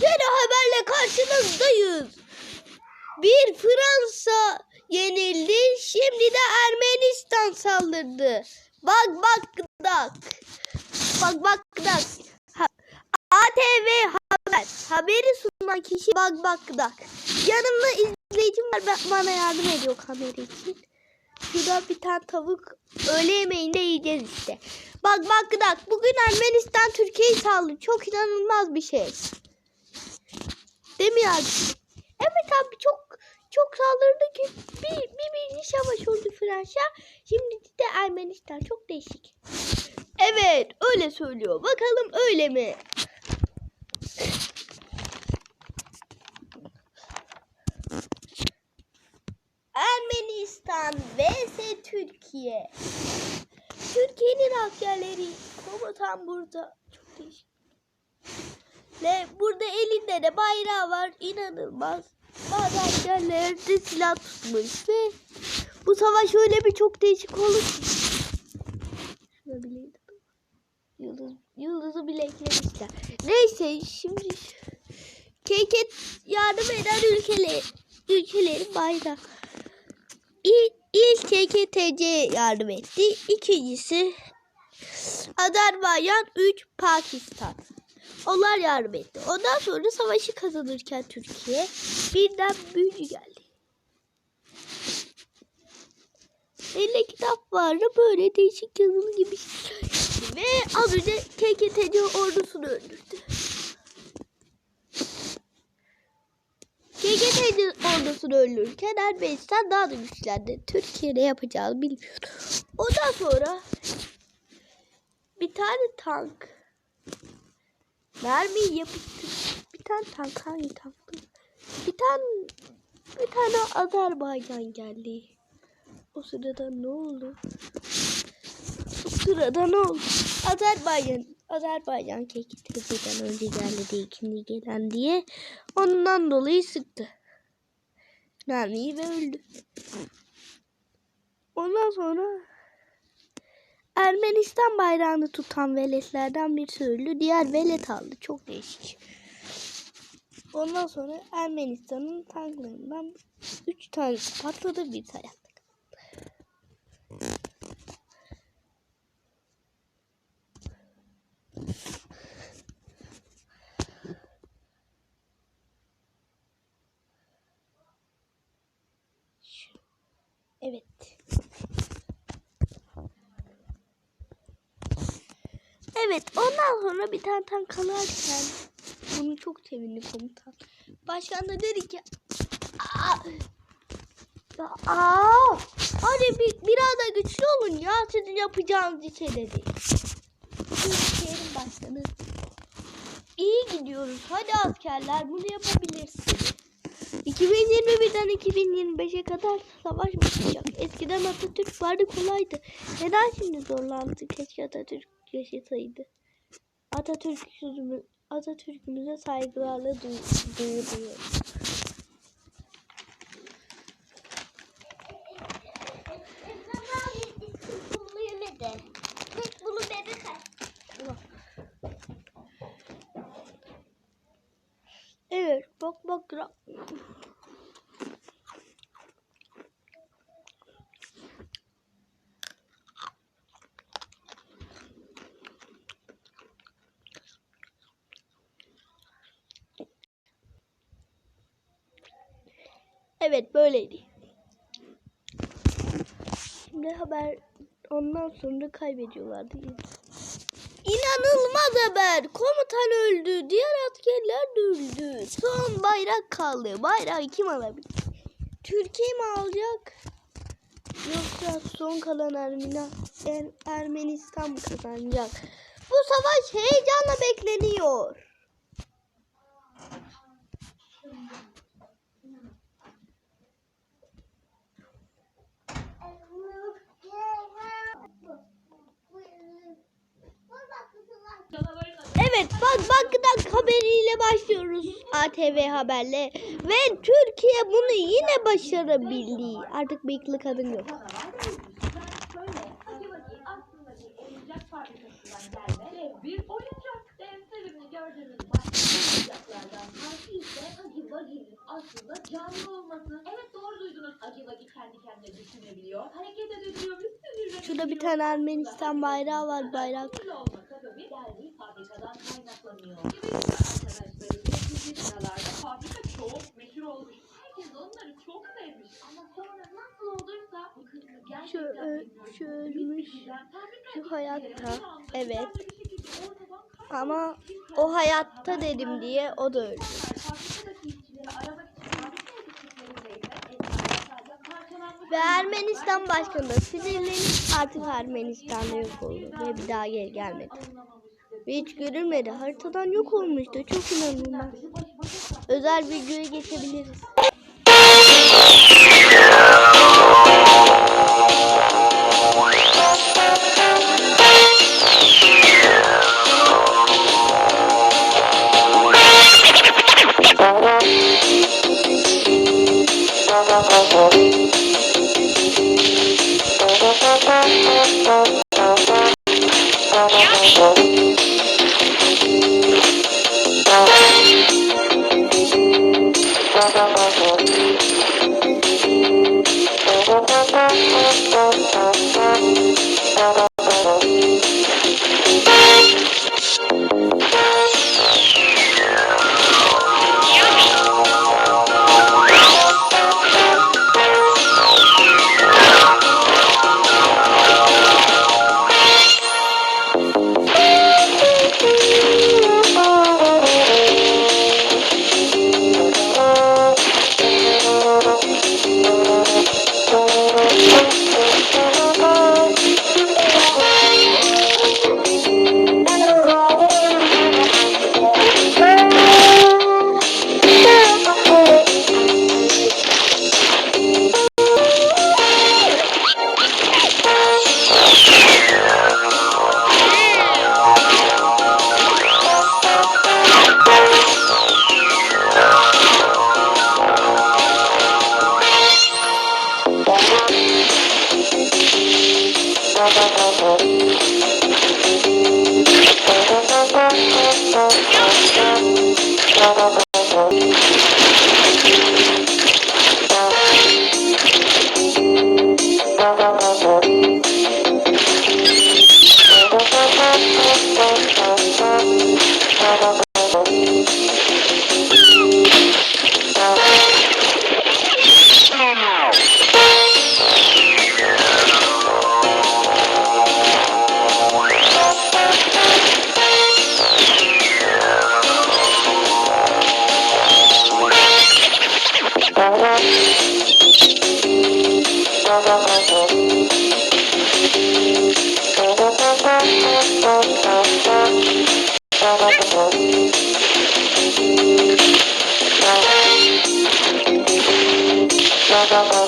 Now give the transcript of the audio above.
Yeni haberle karşınızdayız. Bir Fransa yenildi. Şimdi de Ermenistan saldırdı. Bak bak dak. Bak bak dak. ATV haber. Haberi sunan kişi bak bak dak. Yanımda izleyicim var bana yardım ediyor kamera için. Şurada bir tane tavuk öğle yemeğinde yiyeceğiz işte. Bak bak bak bugün Ermenistan Türkiye'yi saldırdı. Çok inanılmaz bir şey. Değil mi abi? Evet abi çok çok saldırdı ki bir, bir birinci savaş oldu Fransa. Şimdi de Ermenistan çok değişik. Evet öyle söylüyor. Bakalım öyle mi? Ermenistan vs Türkiye. Türkiye'nin askerleri komutan burada. Çok değişik. Ve burada elinde de bayrağı var. İnanılmaz. Bazı askerler de silah tutmuş ve bu savaş öyle bir çok değişik oldu ki. Şurada bileydim. Yıldız, yıldızı bile eklemişler. Neyse şimdi keket yardım eden ülkeler, ülkelerin bayrağı. İlk, ilk KKTC yardım etti. İkincisi Azerbaycan, 3 Pakistan. Onlar yardım etti. Ondan sonra savaşı kazanırken Türkiye birden büyücü geldi. Elinde kitap vardı böyle değişik yazılı gibi şeyler. Ve az önce KKTC ordusunu öldürdü. KKTC ordusunu öldürürken Ermenistan daha da güçlendi. Türkiye ne yapacağını bilmiyordu. Ondan sonra bir tane tank mermiyi yapıştır. Bir tane tank hangi tanktı? Bir tane bir tane Azerbaycan geldi. O sırada ne oldu? O sırada ne oldu? Azerbaycan Azerbaycan KKTC'den önce geldi diye ikinci gelen diye ondan dolayı sıktı. Mermiyi ve öldü. Ondan sonra Ermenistan bayrağını tutan veletlerden birisi öldü. Diğer velet aldı. Çok değişik. Ondan sonra Ermenistan'ın tanklarından 3 tanesi patladı bir hayatta. Evet. Evet ondan sonra bir tane tank kalarken bunu çok sevindi komutan. Başkan da dedi ki Aa, ya, aa, hadi bir, biraz da güçlü olun ya sizin yapacağınız işe dedi. Türkiye'nin başkanı. İyi gidiyoruz. Hadi askerler bunu yapabilirsiniz. 2021'den 2025'e kadar savaş başlayacak. Eskiden Atatürk vardı kolaydı. Neden şimdi zorlandı? Keşke Atatürk yaşasaydı. Atatürk Atatürk'ümüze saygılarla duy- duyuruyor. Evet, bak bak. Evet böyleydi. Şimdi haber ondan sonra kaybediyorlardı. İnanılmaz haber. Komutan öldü. Diğer askerler de öldü. Son bayrak kaldı. Bayrağı kim alabilir? Türkiye mi alacak? Yoksa son kalan Ermina, Er- Ermenistan mı kazanacak? Bu savaş heyecanla bekleniyor. haftaya başlıyoruz ATV Haber'le. Ve Türkiye bunu yine başarabildi. Artık bıyıklı kadın yok. aslında canlı olması. Evet doğru duydunuz. Acı vagi kendi kendine düşünebiliyor. Hareket edebiliyor. Şurada bir tane Ermenistan bayrağı var bayrak. Sebebi geldiği fabrikadan kaynaklanıyor. Gibi arkadaşlarım. 70'li sıralarda fabrika çok meşhur olmuş. Herkes onları çok sevmiş. Ama sonra nasıl olduysa bu kısmı gerçekten Şu, ö- şu ölmüş. Şu hayatta. Evet. Ama o hayatta dedim diye o da öldü. Ve Ermenistan başkanı da sinirlenip artık Ermenistan'da yok oldu ve bir daha geri gelmedi. Ve hiç görülmedi. Haritadan yok olmuştu. Çok inanılmaz. Özel videoya geçebiliriz. Bye.